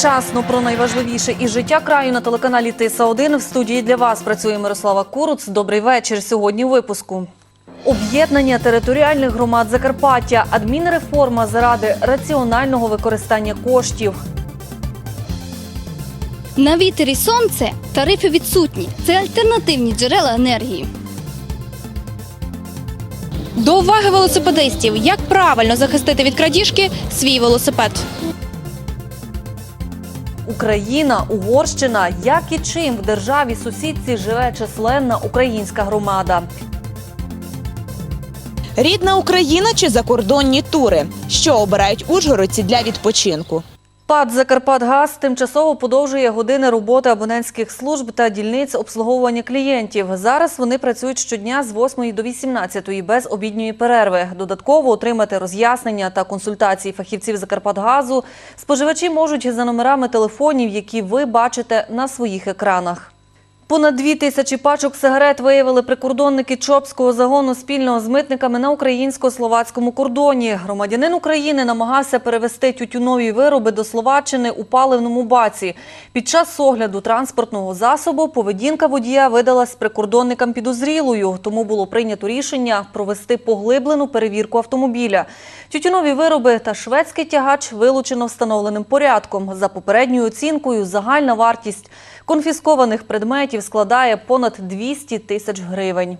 вчасно про найважливіше і життя краю на телеканалі Тиса 1 В студії для вас працює Мирослава Куруц. Добрий вечір. Сьогодні у випуску. Об'єднання територіальних громад Закарпаття, адмінреформа заради раціонального використання коштів. На вітер і сонце тарифи відсутні. Це альтернативні джерела енергії. До уваги велосипедистів. Як правильно захистити від крадіжки свій велосипед? Україна, Угорщина, як і чим в державі сусідці живе численна українська громада. Рідна Україна чи закордонні тури? Що обирають ужгородці для відпочинку? ПАД «Закарпатгаз» тимчасово подовжує години роботи абонентських служб та дільниць обслуговування клієнтів. Зараз вони працюють щодня з 8 до 18 без обідньої перерви. Додатково отримати роз'яснення та консультації фахівців «Закарпатгазу» споживачі можуть за номерами телефонів, які ви бачите на своїх екранах. Понад дві тисячі пачок сигарет виявили прикордонники Чопського загону спільно з митниками на українсько-словацькому кордоні. Громадянин України намагався перевести тютюнові вироби до Словаччини у паливному баці. Під час огляду транспортного засобу поведінка водія видалась прикордонникам підозрілою, тому було прийнято рішення провести поглиблену перевірку автомобіля. Тютюнові вироби та шведський тягач вилучено встановленим порядком. За попередньою оцінкою, загальна вартість конфіскованих предметів складає понад 200 тисяч гривень.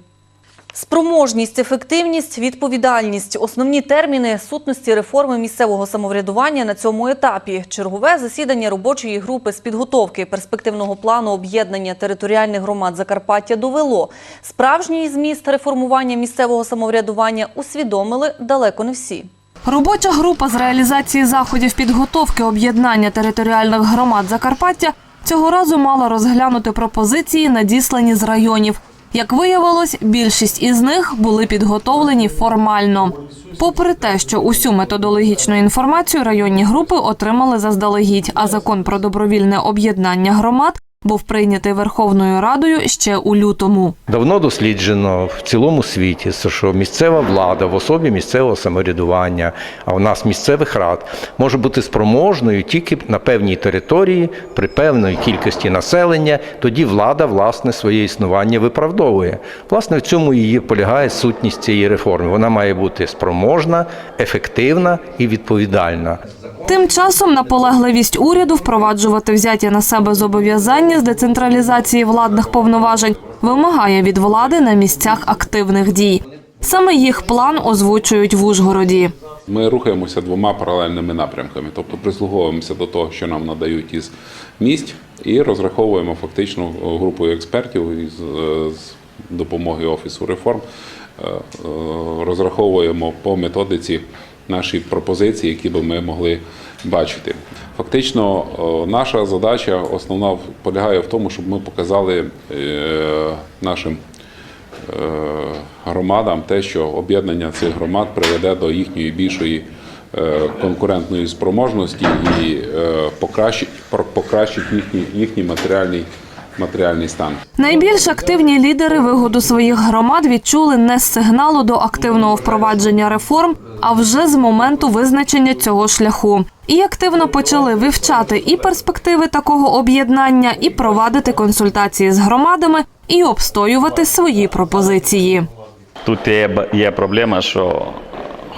Спроможність, ефективність, відповідальність – основні терміни сутності реформи місцевого самоврядування на цьому етапі. Чергове засідання робочої групи з підготовки перспективного плану об'єднання територіальних громад Закарпаття довело. Справжній зміст реформування місцевого самоврядування усвідомили далеко не всі. Робоча група з реалізації заходів підготовки об'єднання територіальних громад Закарпаття цього разу мала розглянути пропозиції, надіслані з районів. Як виявилось, більшість із них були підготовлені формально. Попри те, що усю методологічну інформацію районні групи отримали заздалегідь, а закон про добровільне об'єднання громад був прийнятий Верховною Радою ще у лютому. Давно досліджено в цілому світі, що місцева влада в особі місцевого самоврядування, а у нас місцевих рад, може бути спроможною тільки на певній території при певної кількості населення. Тоді влада власне своє існування виправдовує. Власне, в цьому і полягає сутність цієї реформи. Вона має бути спроможна, ефективна і відповідальна. Тим часом наполегливість уряду впроваджувати взяті на себе зобов'язання з децентралізації владних повноважень вимагає від влади на місцях активних дій. Саме їх план озвучують в Ужгороді. Ми рухаємося двома паралельними напрямками, тобто прислуговуємося до того, що нам надають із місць, і розраховуємо фактично групою експертів із е, з допомогою офісу реформ. е, е, Розраховуємо по методиці наші пропозиції, які би ми могли бачити. Фактично, е, наша задача основна полягає в тому, щоб ми показали е, нашим е, громадам те, що об'єднання цих громад приведе до їхньої більшої конкурентної спроможності і покращить, покращить їхній, їхній матеріальний, матеріальний стан. Найбільш активні лідери вигоду своїх громад відчули не з сигналу до активного впровадження реформ, а вже з моменту визначення цього шляху. І активно почали вивчати і перспективи такого об'єднання, і провадити консультації з громадами, і обстоювати свої пропозиції. Тут є, є проблема, що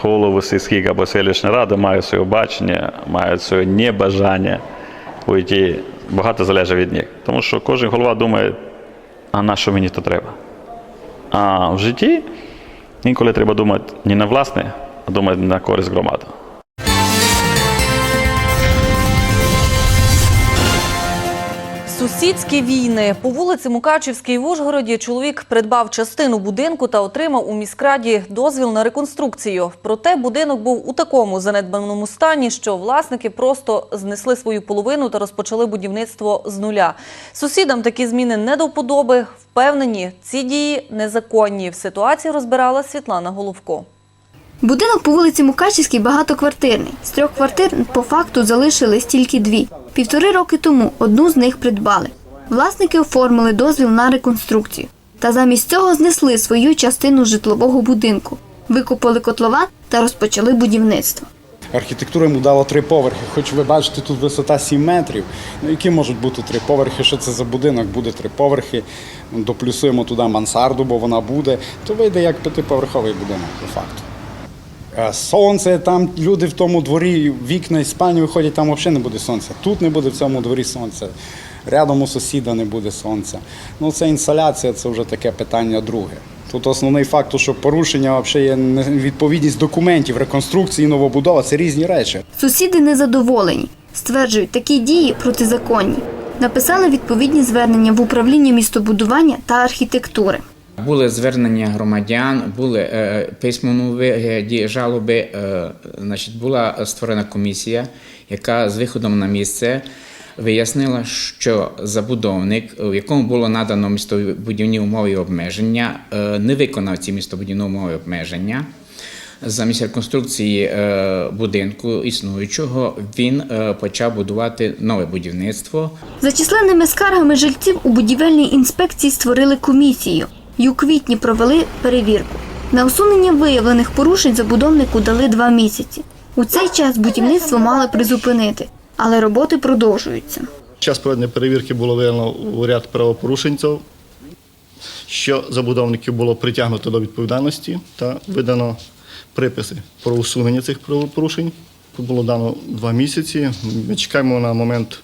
голови сільських або селищної ради мають своє бачення, мають своє небажання уйти. Багато залежить від них. Тому що кожен голова думає, а на що мені то треба. А в житті інколи треба думати не на власне, а думати на користь громади. Сусідські війни по вулиці Мукачівській в Ужгороді чоловік придбав частину будинку та отримав у міськраді дозвіл на реконструкцію. Проте будинок був у такому занедбаному стані, що власники просто знесли свою половину та розпочали будівництво з нуля. Сусідам такі зміни не до вподоби. Впевнені, ці дії незаконні. В ситуації розбирала Світлана Головко. Будинок по вулиці Мукачівській багатоквартирний. З трьох квартир по факту залишились тільки дві. Півтори роки тому одну з них придбали. Власники оформили дозвіл на реконструкцію. Та замість цього знесли свою частину житлового будинку, викупили котлован та розпочали будівництво. Архітектура йому дала три поверхи. Хоч ви бачите, тут висота 7 метрів. Ну які можуть бути три поверхи? Що це за будинок? Буде три поверхи. Доплюсуємо туди мансарду, бо вона буде. То вийде як п'ятиповерховий будинок, по факту. Е, Сонце, там люди в тому дворі, вікна і спальні виходять, там взагалі не буде сонця. Тут не буде в цьому дворі сонця. Рядом у сусіда не буде сонця. Ну, це інсоляція, це вже таке питання друге. Тут основний факт, що порушення взагалі є невідповідність документів, реконструкції, новобудова це різні речі. Сусіди незадоволені. Стверджують, такі дії протизаконні. Написали відповідні звернення в управління містобудування та архітектури. Були звернення громадян, були е, письмовому вигляді жалоби. Е, значить, була створена комісія, яка з виходом на місце вияснила, що забудовник, в якому було надано містобудівні умови і обмеження, е, не виконав ці містобудівні умови і обмеження. Замість реконструкції е, будинку існуючого він е, почав будувати нове будівництво. За численними скаргами жильців у будівельній інспекції створили комісію і у квітні провели перевірку. На усунення виявлених порушень забудовнику дали два місяці. У цей час будівництво мали призупинити, але роботи продовжуються. Час проведення перевірки було виявлено у ряд правопорушень, що забудовників було притягнуто до відповідальності та видано приписи про усунення цих правопорушень. Тут було дано два місяці. Ми чекаємо на момент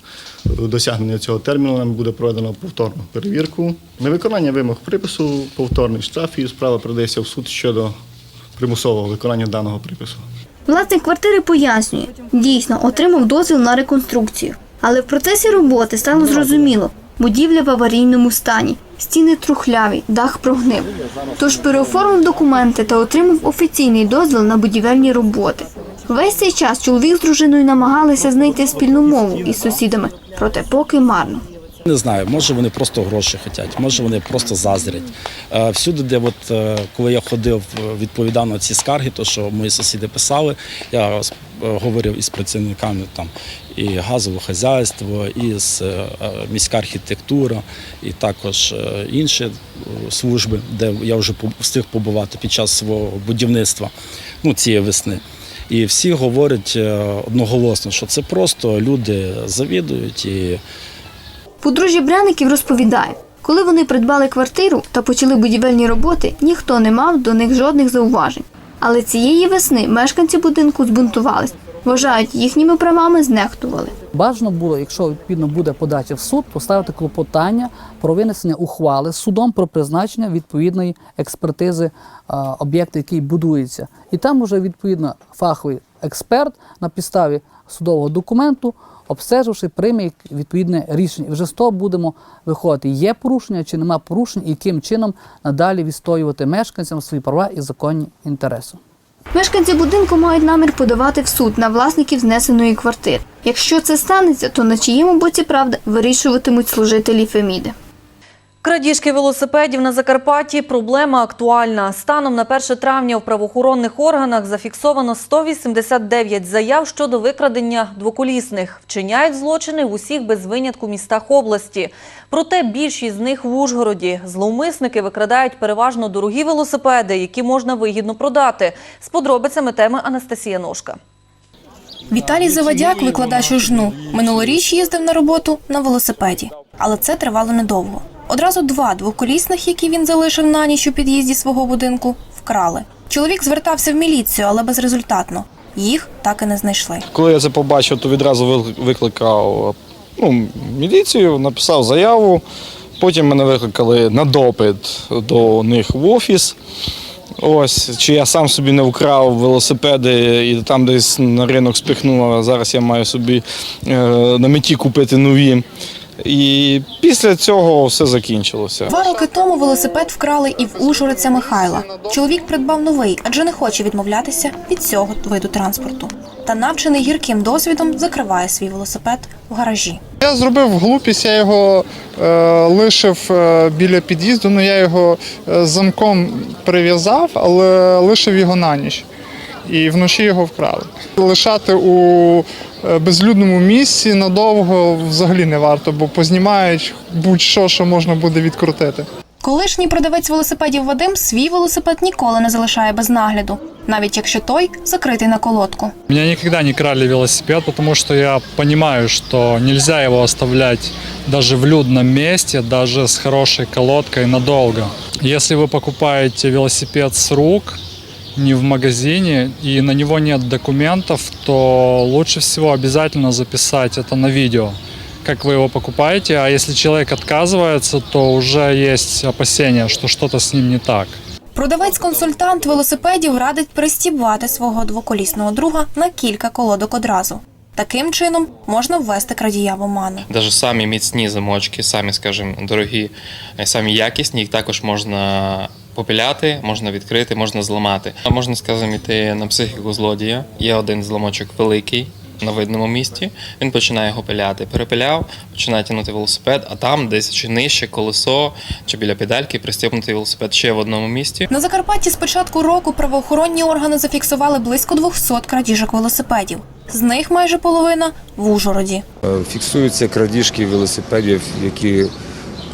досягнення цього терміну. Нам буде проведено повторну перевірку. Невиконання вимог припису, повторний штраф і справа передається в суд щодо примусового виконання даного припису. Власник квартири пояснює, дійсно отримав дозвіл на реконструкцію. Але в процесі роботи стало зрозуміло, будівля в аварійному стані, стіни трухляві, дах прогнив. Тож переоформив документи та отримав офіційний дозвіл на будівельні роботи. Весь цей час чоловік з дружиною намагалися знайти спільну мову із сусідами, проте поки марно. Не знаю, може вони просто гроші хочуть, може вони просто заздрять. Е, Всюди, де от, е, коли я ходив, е, відповідав на ці скарги, то що мої сусіди писали, я говорив із працівниками там і газового хазяйства, і з міська архітектура, і також інші служби, де я вже встиг побувати під час свого будівництва ну, цієї весни. І всі говорять е, одноголосно, що це просто люди завідують і Подружжя Бряників розповідає, коли вони придбали квартиру та почали будівельні роботи, ніхто не мав до них жодних зауважень. Але цієї весни мешканці будинку збунтувались. Вважають, їхніми правами знехтували. Бажано було, якщо відповідно буде подача в суд, поставити клопотання про винесення ухвали судом про призначення відповідної експертизи е, об'єкту, який будується. І там вже відповідно фаховий експерт на підставі судового документу, обстеживши, прийме відповідне рішення. Вже з того будемо виходити, є порушення чи нема порушень, і яким чином надалі відстоювати мешканцям свої права і законні інтереси. Мешканці будинку мають намір подавати в суд на власників знесеної квартири. Якщо це станеться, то на чиєму боці правда вирішуватимуть служителі Феміди. Крадіжки велосипедів на Закарпатті – проблема актуальна. Станом на 1 травня в правоохоронних органах зафіксовано 189 заяв щодо викрадення двоколісних. Вчиняють злочини в усіх без винятку містах області. Проте більшість з них в Ужгороді. Зловмисники викрадають переважно дорогі велосипеди, які можна вигідно продати. З подробицями теми Анастасія Ножка. Віталій Завадяк, викладач у жну. Минулоріч їздив на роботу на велосипеді, але це тривало недовго. Одразу два двоколісних, які він залишив на ніч у під'їзді свого будинку, вкрали. Чоловік звертався в міліцію, але безрезультатно. Їх так і не знайшли. Коли я це побачив, то відразу викликав ну, міліцію, написав заяву. Потім мене викликали на допит до них в офіс. Ось, чи я сам собі не вкрав велосипеди і там десь на ринок спихнув, а зараз я маю собі е, на меті купити нові. І після цього все закінчилося. Два роки тому велосипед вкрали і в Ужгородця Михайла. Чоловік придбав новий, адже не хоче відмовлятися від цього виду транспорту. Та навчений гірким досвідом закриває свій велосипед в гаражі. Я зробив глупість, я його е, лишив е, біля під'їзду, ну я його е, замком прив'язав, але лишив його на ніч. І вночі його вкрали. Лишати у е, безлюдному місці надовго взагалі не варто, бо познімають будь-що, що можна буде відкрутити. Колишній продавець велосипедів Вадим свій велосипед ніколи не залишає без нагляду, навіть якщо той закритий на колодку. Меня никогда не крали велосипед, потому что я понимаю, что нельзя его оставлять даже в людном месте, даже с хорошей колодкой надолго. Если вы покупаете велосипед с рук, не в магазине, и на него нет документов, то лучше всего обязательно записать это на видео, как вы его покупаете. А если человек отказывается, то уже есть опасения, что что-то с ним не так. Продавець-консультант велосипедів радить пристібати свого двоколісного друга на кілька колодок одразу. Таким чином можна ввести крадія в оману. Навіть самі міцні замочки, самі, скажімо, дорогі, е, самі якісні, їх також можна попіляти, можна відкрити, можна зламати. А можна, скажімо, йти на психіку злодія. Є один зламочок великий на видному місці. Він починає його пиляти. Перепиляв, починає тягнути велосипед, а там десь чи нижче колесо, чи біля педальки пристібнутий велосипед ще в одному місці. На Закарпатті з початку року правоохоронні органи зафіксували близько 200 крадіжок велосипедів. З них майже половина в Ужгороді. Е, Фіксуються крадіжки велосипедів, які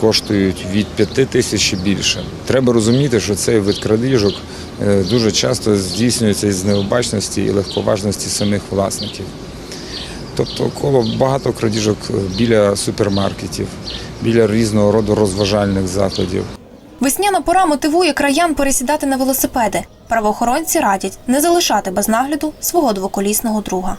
коштують від 5 тисяч і більше. Треба розуміти, що цей вид крадіжок е, дуже часто здійснюється із необачності і легковажності самих власників. Тобто коло багато крадіжок е, біля супермаркетів, біля різного роду розважальних закладів. Весняна пора мотивує краян пересідати на велосипеди. Правоохоронці радять не залишати без нагляду свого двоколісного друга.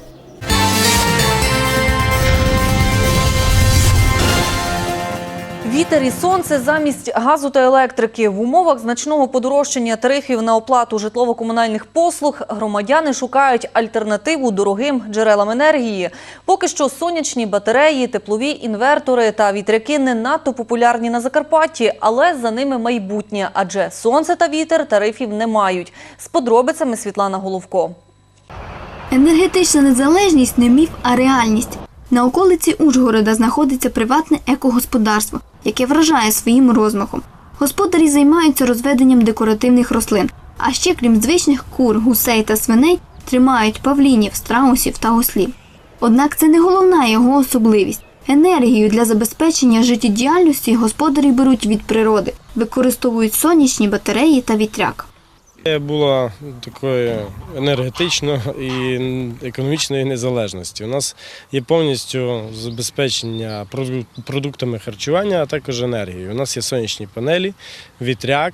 Вітер і сонце замість газу та електрики в умовах значного подорожчання тарифів на оплату житлово-комунальних послуг громадяни шукають альтернативу дорогим джерелам енергії. Поки що сонячні батареї, теплові інвертори та вітряки не надто популярні на Закарпатті, але за ними майбутнє, адже сонце та вітер тарифів не мають. З подробицями Світлана Головко. Енергетична незалежність не міф, а реальність. На околиці Ужгорода знаходиться приватне екогосподарство, яке вражає своїм розмахом. Господарі займаються розведенням декоративних рослин, а ще крім звичних кур, гусей та свиней, тримають павлінів, страусів та ослів. Однак це не головна його особливість. Енергію для забезпечення життєдіяльності господарі беруть від природи, використовують сонячні батареї та вітряк. Було такої енергетичної і економічної незалежності. У нас є повністю забезпечення продуктами харчування, а також енергією. У нас є сонячні панелі, вітряк,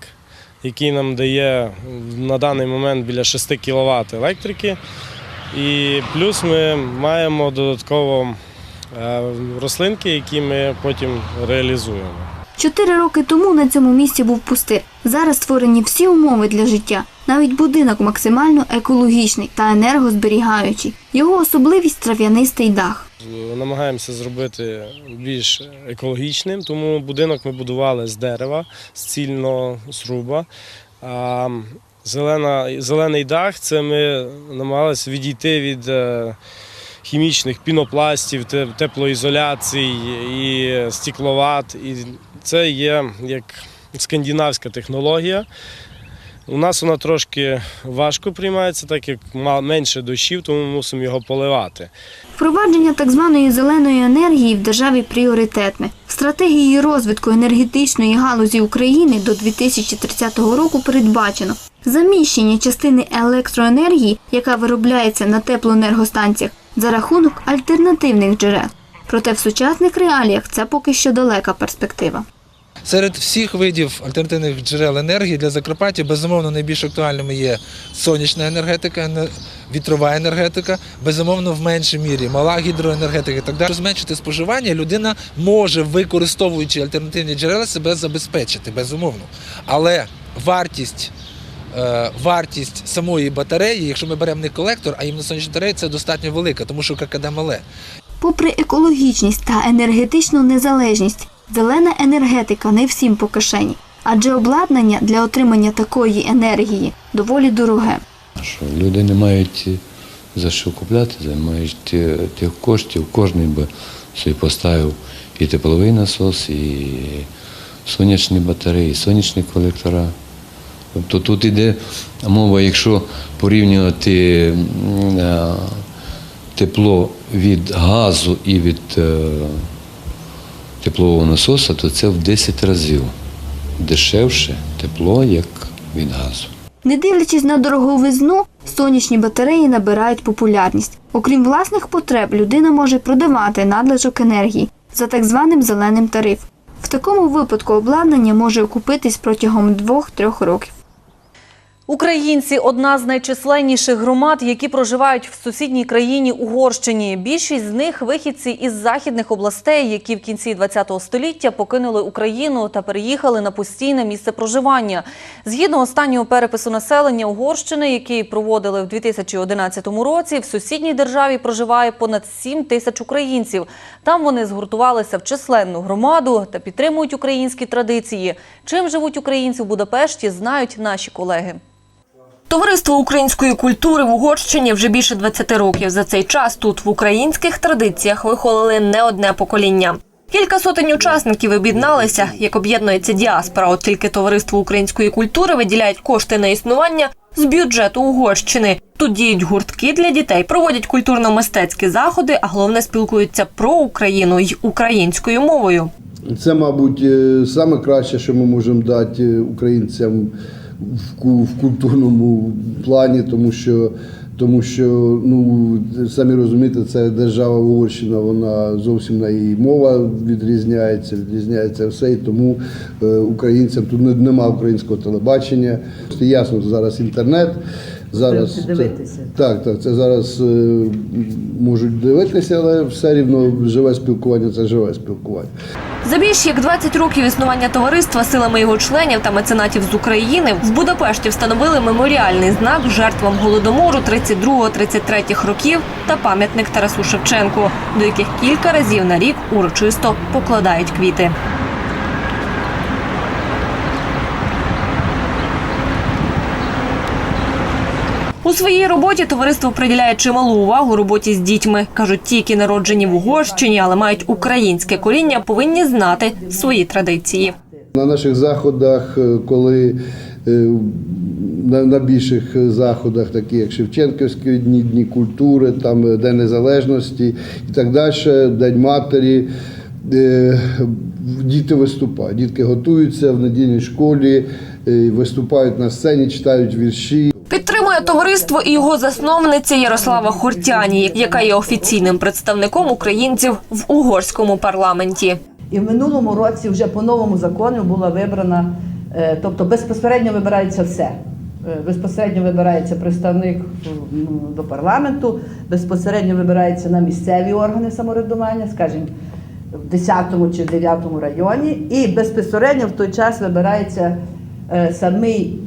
який нам дає на даний момент біля 6 кВт електрики. І плюс ми маємо додатково е, рослинки, які ми потім реалізуємо. Чотири роки тому на цьому місці був пустир. Зараз створені всі умови для життя. Навіть будинок максимально екологічний та енергозберігаючий. Його особливість трав'янистий дах. Намагаємося зробити більш екологічним, тому будинок ми будували з дерева, з цільного сруба. А зелена, зелений дах це ми намагалися відійти від е, хімічних пінопластів, теплоізоляцій і стекловат. І це є як скандинавська технологія. У нас вона трошки важко приймається, так як менше дощів, тому ми мусимо його поливати. Впровадження так званої зеленої енергії в державі пріоритетне. В стратегії розвитку енергетичної галузі України до 2030 року передбачено заміщення частини електроенергії, яка виробляється на теплоенергостанціях, за рахунок альтернативних джерел. Проте в сучасних реаліях це поки що далека перспектива. Серед всіх видів альтернативних джерел енергії для Закарпаття безумовно найбільш актуальними є сонячна енергетика, вітрова енергетика, безумовно в меншій мірі мала гідроенергетика і так далі. Щоб Зменшити споживання людина може, використовуючи альтернативні джерела, себе забезпечити, безумовно. Але вартість. е, Вартість самої батареї, якщо ми беремо не колектор, а іменно сонячну батарею, це достатньо велика, тому що ККД мале. Попри екологічність та енергетичну незалежність, зелена енергетика не всім по кишені, адже обладнання для отримання такої енергії доволі дороге. що люди не мають за що купляти, за мають тих коштів. Кожен би собі поставив і тепловий насос, і сонячні батареї, і сонячні колектора. Тобто тут іде мова, якщо порівнювати е, тепло від газу і від е, теплового насоса, то це в 10 разів дешевше тепло, як від газу. Не дивлячись на дороговизну, сонячні батареї набирають популярність. Окрім власних потреб, людина може продавати надлишок енергії за так званим зеленим тарифом. В такому випадку обладнання може окупитись протягом 2-3 років. Українці одна з найчисленніших громад, які проживають в сусідній країні Угорщині. Більшість з них вихідці із західних областей, які в кінці ХХ століття покинули Україну та переїхали на постійне місце проживання. Згідно останнього перепису населення Угорщини, який проводили в 2011 році, в сусідній державі проживає понад 7 тисяч українців. Там вони згуртувалися в численну громаду та підтримують українські традиції. Чим живуть українці в Будапешті, знають наші колеги. Товариство української культури в Угорщині вже більше 20 років. За цей час тут в українських традиціях виховали не одне покоління. Кілька сотень учасників об'єдналися, як об'єднується діаспора. От тільки товариство української культури виділяють кошти на існування з бюджету Угорщини. Тут діють гуртки для дітей, проводять культурно-мистецькі заходи, а головне спілкуються про Україну й українською мовою. Це, мабуть, е, саме краще, що ми можемо дати е, українцям в культурному плані, тому що, тому що ну, самі розумієте, це держава Угорщина, вона зовсім на її мова відрізняється, відрізняється все, і тому е, українцям тут не- нема українського телебачення. Ясно, зараз інтернет. Зараз це, так, так, це зараз е, можуть дивитися, але все рівно живе спілкування це живе спілкування. За більш як 20 років існування товариства силами його членів та меценатів з України в Будапешті встановили меморіальний знак жертвам голодомору 32-33 років та пам'ятник Тарасу Шевченку, до яких кілька разів на рік урочисто покладають квіти. У своїй роботі товариство приділяє чималу увагу роботі з дітьми. кажуть, ті, які народжені в Угорщині, але мають українське коріння, повинні знати свої традиції. На наших заходах, е, коли е, на, на більших заходах, такі як Шевченківські дні, дні культури, там е, День Незалежності і так далі, День матері. Діти виступають. Дітки готуються в недільній школі, виступають на сцені, читають вірші. Підтримує товариство і його засновниця Ярослава Хортяні, яка є офіційним представником українців в угорському парламенті. І в минулому році вже по новому закону була вибрана, е, тобто безпосередньо вибирається все. Е, Безпосередньо вибирається представник до парламенту, безпосередньо вибирається на місцеві органи самоврядування, скажімо, в 10-му чи 9-му районі, і безпосередньо в той час вибирається е, самий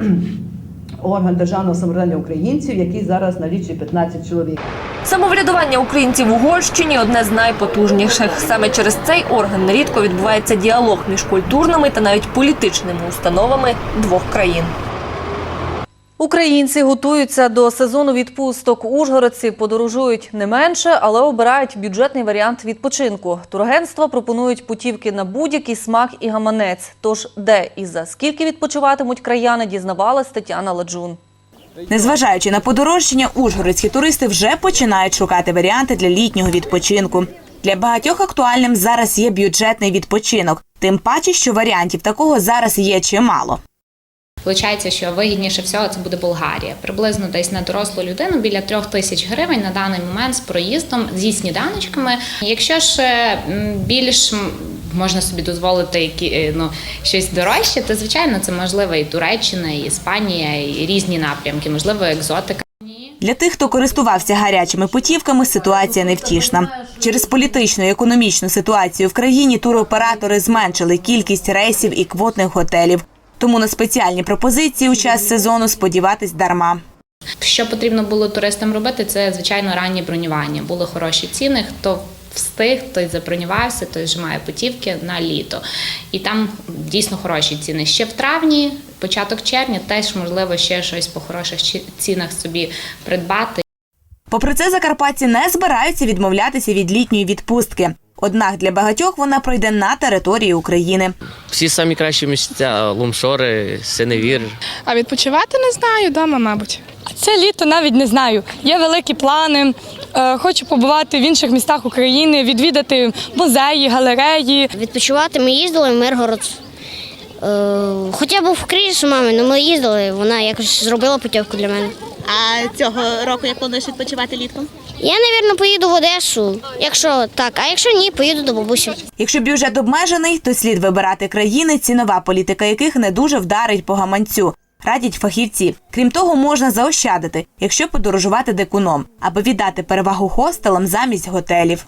орган державного самоврядування українців, який зараз налічує 15 чоловік. Самоврядування українців в Угорщині одне з найпотужніших. Саме через цей орган нерідко відбувається діалог між культурними та навіть політичними установами двох країн. Українці готуються до сезону відпусток. Ужгородці подорожують не менше, але обирають бюджетний варіант відпочинку. Турагентства пропонують путівки на будь-який смак і гаманець. Тож де і за скільки відпочиватимуть краяни, дізнавалась Тетяна Ладжун. Незважаючи на подорожчання, ужгородські туристи вже починають шукати варіанти для літнього відпочинку. Для багатьох актуальним зараз є бюджетний відпочинок, тим паче, що варіантів такого зараз є чимало. Виходить, що вигідніше всього це буде Болгарія. Приблизно десь на дорослу людину біля трьох тисяч гривень на даний момент з проїздом зі сніданочками. Якщо ж е, більш можна собі дозволити які, е, ну, щось дорожче, то звичайно це можливо і Туреччина, і Іспанія, і різні напрямки, можливо, екзотика. Для тих, хто користувався гарячими путівками, ситуація невтішна. Через політичну і економічну ситуацію в країні туроператори зменшили кількість рейсів і квотних готелів. Тому на спеціальні пропозиції у час сезону сподіватись дарма. Що потрібно було туристам робити, це звичайно ранні бронювання. Були хороші ціни. Хто встиг, той забронювався, той вже має путівки на літо. І там дійсно хороші ціни. Ще в травні, початок червня, теж можливо ще щось по хороших цінах собі придбати. Попри це, закарпатці не збираються відмовлятися від літньої відпустки. Однак для багатьох вона пройде на території України. Всі самі кращі місця Лумшори, Синевір. А відпочивати не знаю, вдома, мабуть. Це літо навіть не знаю. Є великі плани. Е, Хочу побувати в інших містах України, відвідати музеї, галереї. Відпочивати ми їздили в Миргород. Е, хоча був в кризі з мамою, але ми їздили, вона якось зробила путівку для мене. А цього року як плануєш відпочивати літком? Я, мабуть, поїду в Одесу, якщо так, а якщо ні, поїду до бабусі. Якщо бюджет обмежений, то слід вибирати країни, цінова політика яких не дуже вдарить по гаманцю. Радять фахівці. Крім того, можна заощадити, якщо подорожувати дикуном, аби віддати перевагу хостелам замість готелів.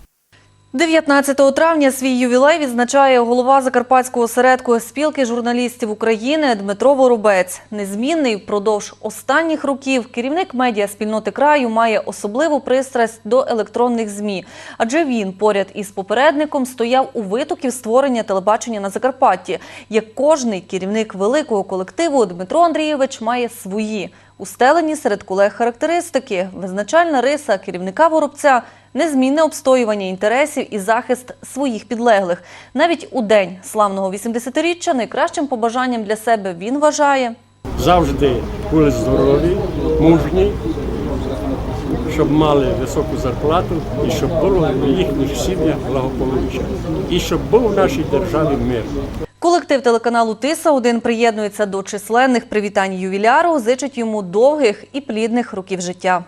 19 травня свій ювілей відзначає голова Закарпатського осередку спілки журналістів України Дмитро Воробець. Незмінний впродовж останніх років керівник медіа спільноти краю має особливу пристрасть до електронних змі, адже він поряд із попередником стояв у витоків створення телебачення на Закарпатті. Як кожний керівник великого колективу, Дмитро Андрійович має свої устелені серед колег характеристики. Визначальна риса керівника воробця незмінне обстоювання інтересів і захист своїх підлеглих. Навіть у день славного 80-річчя найкращим побажанням для себе він вважає. завжди були здорові, мужні, щоб мали високу зарплату і щоб було в їхніх сім'ях благополуччя. І щоб був в нашій державі мир. Колектив телеканалу Тиса 1 приєднується до численних привітань ювіляру, зичить йому довгих і плідних років життя.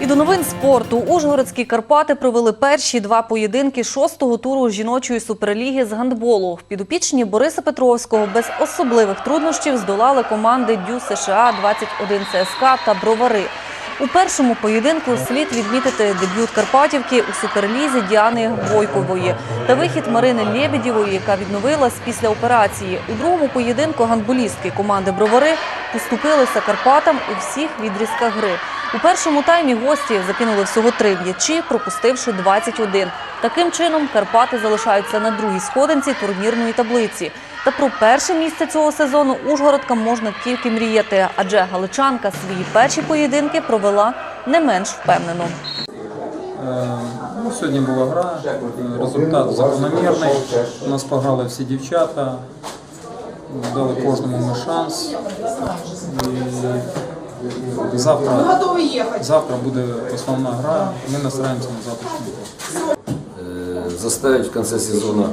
І до новин спорту Ужгородські Карпати провели перші два поєдинки шостого туру жіночої суперліги з гандболу. Підопічні Бориса Петровського без особливих труднощів здолали команди Дю США 21 ЦСКА та Бровари. У першому поєдинку слід відмітити дебют Карпатівки у суперлізі Діани Бойкової та вихід Марини Лєбідєвої, яка відновилась після операції. У другому поєдинку гандболістки команди Бровари поступилися Карпатам у всіх відрізках гри. У першому таймі гості закинули всього три м'ячі, пропустивши 21. Таким чином Карпати залишаються на другій сходинці турнірної таблиці. Та про перше місце цього сезону Ужгородкам можна тільки мріяти, адже галичанка свої перші поєдинки провела не менш впевнено. Ну, сьогодні була гра, результат закономірний. У нас пограли всі дівчата, дали кожному ми шанс. І завтра, завтра буде основна гра, ми настраємося на завтрашній гол. Э, заставить в конце сезона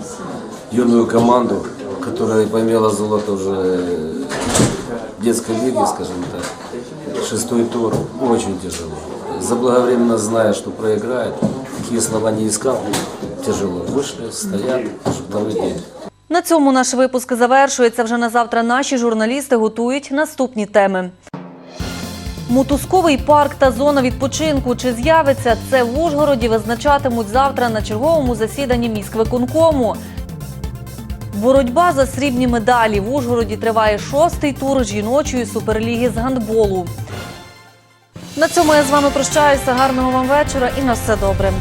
юную команду, которая поймала золото уже в детской лиге, скажем так, шестой тур, очень тяжело. Заблаговременно зная, что проиграет, такие слова не искал, тяжело. Вышли, стоят, день. На цьому наш випуск завершується. Вже на завтра наші журналісти готують наступні теми. Мотузковий парк та зона відпочинку. Чи з'явиться це в Ужгороді? Визначатимуть завтра на черговому засіданні міськвиконкому. Боротьба за срібні медалі в Ужгороді триває шостий тур жіночої суперліги з гандболу. На цьому я з вами прощаюся. Гарного вам вечора і на все добре.